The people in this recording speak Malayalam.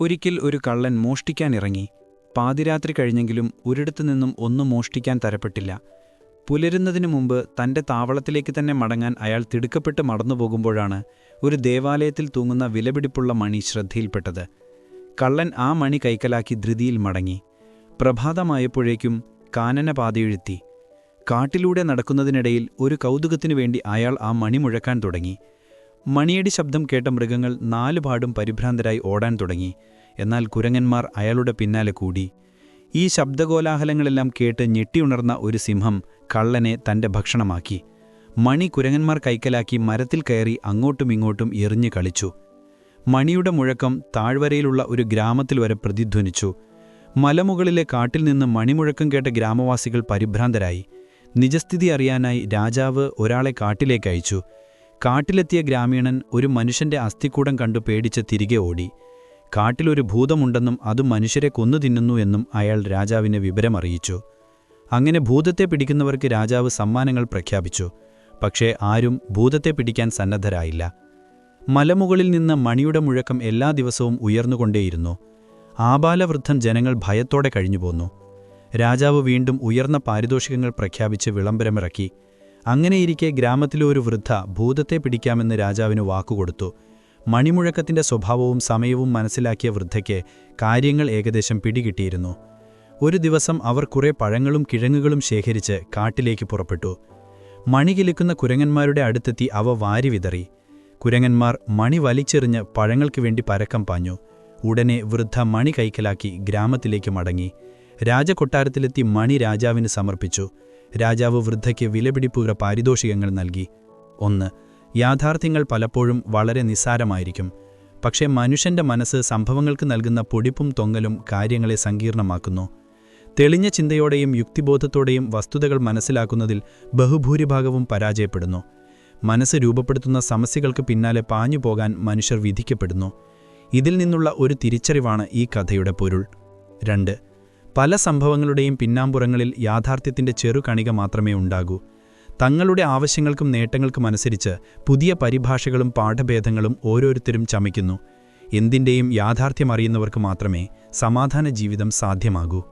ഒരിക്കൽ ഒരു കള്ളൻ മോഷ്ടിക്കാനിറങ്ങി പാതിരാത്രി കഴിഞ്ഞെങ്കിലും ഒരിടത്തു നിന്നും ഒന്നും മോഷ്ടിക്കാൻ തരപ്പെട്ടില്ല. പുലരുന്നതിനു മുമ്പ് തന്റെ താവളത്തിലേക്ക് തന്നെ മടങ്ങാൻ അയാൾ തിടുക്കപ്പെട്ട് മടന്നുപോകുമ്പോഴാണ് ഒരു ദേവാലയത്തിൽ തൂങ്ങുന്ന വിലപിടിപ്പുള്ള മണി ശ്രദ്ധയിൽപ്പെട്ടത്. കള്ളൻ ആ മണി കൈക്കലാക്കി ധൃതിയിൽ മടങ്ങി. പ്രഭാതമായപ്പോഴേക്കും കാനന പാതയെഴുത്തി. കാട്ടിലൂടെ നടക്കുന്നതിനിടയിൽ ഒരു കൗതുകത്തിനു വേണ്ടി അയാൾ ആ മണി മുഴക്കാൻ തുടങ്ങി. മണിയടി ശബ്ദം കേട്ട മൃഗങ്ങൾ നാലുപാടും പരിഭ്രാന്തരായി ഓടാൻ തുടങ്ങി. എന്നാൽ കുരങ്ങന്മാർ അയാളുടെ പിന്നാലെ കൂടി. ഈ ശബ്ദകോലാഹലങ്ങളെല്ലാം കേട്ട് ഞെട്ടിയുണർന്ന ഒരു സിംഹം കള്ളനെ തന്റെ ഭക്ഷണമാക്കി. മണി കുരങ്ങന്മാർ കൈക്കലാക്കി മരത്തിൽ കയറി അങ്ങോട്ടും ഇങ്ങോട്ടും എറിഞ്ഞു കളിച്ചു. മണിയുടെ മുഴക്കം താഴ്വരയിലുള്ള ഒരു ഗ്രാമത്തിൽ വരെ പ്രതിധ്വനിച്ചു. മലമുകളിലെ കാട്ടിൽ നിന്ന് മണിമുഴക്കം കേട്ട ഗ്രാമവാസികൾ പരിഭ്രാന്തരായി. നിജസ്ഥിതി അറിയാനായി രാജാവ് ഒരാളെ കാട്ടിലേക്ക് അയച്ചു. കാട്ടിലെത്തിയ ഗ്രാമീണൻ ഒരു മനുഷ്യന്റെ അസ്ഥിക്കൂടം കണ്ടു പേടിച്ച് തിരികെ ഓടി. കാട്ടിലൊരു ഭൂതമുണ്ടെന്നും അത് മനുഷ്യരെ കൊന്നു തിന്നുന്നു എന്നും അയാൾ രാജാവിനെ വിവരമറിയിച്ചു. അങ്ങനെ ഭൂതത്തെ പിടിക്കുന്നവർക്ക് രാജാവ് സമ്മാനങ്ങൾ പ്രഖ്യാപിച്ചു. പക്ഷേ ആരും ഭൂതത്തെ പിടിക്കാൻ സന്നദ്ധരായില്ല. മലമുകളിൽ നിന്ന് മണിയുടെ മുഴക്കം എല്ലാ ദിവസവും ഉയർന്നുകൊണ്ടേയിരുന്നു. ആബാലവൃദ്ധം ജനങ്ങൾ ഭയത്തോടെ കഴിഞ്ഞുപോന്നു. രാജാവ് വീണ്ടും ഉയർന്ന പാരിതോഷികങ്ങൾ പ്രഖ്യാപിച്ച് വിളംബരമിറക്കി. അങ്ങനെയിരിക്കെ ഗ്രാമത്തിലെ ഒരു വൃദ്ധ ഭൂതത്തെ പിടിക്കാമെന്ന് രാജാവിന് വാക്കുകൊടുത്തു. മണിമുഴക്കത്തിന്റെ സ്വഭാവവും സമയവും മനസ്സിലാക്കിയ വൃദ്ധയ്ക്ക് കാര്യങ്ങൾ ഏകദേശം പിടികിട്ടിയിരുന്നു. ഒരു ദിവസം അവർ കുറെ പഴങ്ങളും കിഴങ്ങുകളും ശേഖരിച്ച് കാട്ടിലേക്ക് പുറപ്പെട്ടു. മണി കിലിക്കുന്ന കുരങ്ങന്മാരുടെ അടുത്തെത്തി അവ വാരി വിതറി. കുരങ്ങന്മാർ മണി വലിച്ചെറിഞ്ഞ് പഴങ്ങൾക്ക് വേണ്ടി പരക്കം പാഞ്ഞു. ഉടനെ വൃദ്ധ മണി കൈക്കലാക്കി ഗ്രാമത്തിലേക്ക് മടങ്ങി. രാജകൊട്ടാരത്തിലെത്തി മണി രാജാവിന് സമർപ്പിച്ചു. രാജാവ് വൃദ്ധയ്ക്ക് വിലപിടിപ്പുക പാരിതോഷികങ്ങൾ നൽകി. ഒന്ന് യാഥാർത്ഥ്യങ്ങൾ പലപ്പോഴും വളരെ നിസ്സാരമായിരിക്കും. പക്ഷേ മനുഷ്യന്റെ മനസ്സ് സംഭവങ്ങൾക്ക് നൽകുന്ന പൊടിപ്പും തൊങ്ങലും കാര്യങ്ങളെ സങ്കീർണമാക്കുന്നു. തെളിഞ്ഞ ചിന്തയോടെയും യുക്തിബോധത്തോടെയും വസ്തുതകൾ മനസ്സിലാക്കുന്നതിൽ ബഹുഭൂരിഭാഗവും പരാജയപ്പെടുന്നു. മനസ്സ് രൂപപ്പെടുത്തുന്ന സമസ്യകൾക്ക് പിന്നാലെ പാഞ്ഞു പോകാൻ മനുഷ്യർ വിധിക്കപ്പെടുന്നു. ഇതിൽ നിന്നുള്ള ഒരു തിരിച്ചറിവാണ് ഈ കഥയുടെ പൊരുൾ. രണ്ട് പല സംഭവങ്ങളുടെയും പിന്നാമ്പുറങ്ങളിൽ യാഥാർത്ഥ്യത്തിന്റെ ചെറുകണിക മാത്രമേ ഉണ്ടാകൂ. തങ്ങളുടെ ആവശ്യങ്ങൾക്കും നേട്ടങ്ങൾക്കും അനുസരിച്ച് പുതിയ പരിഭാഷകളും പാഠഭേദങ്ങളും ഓരോരുത്തരും ചമയ്ക്കുന്നു. എന്തിന്റെയും യാഥാർത്ഥ്യമറിയുന്നവർക്ക് മാത്രമേ സമാധാന ജീവിതം സാധ്യമാകൂ.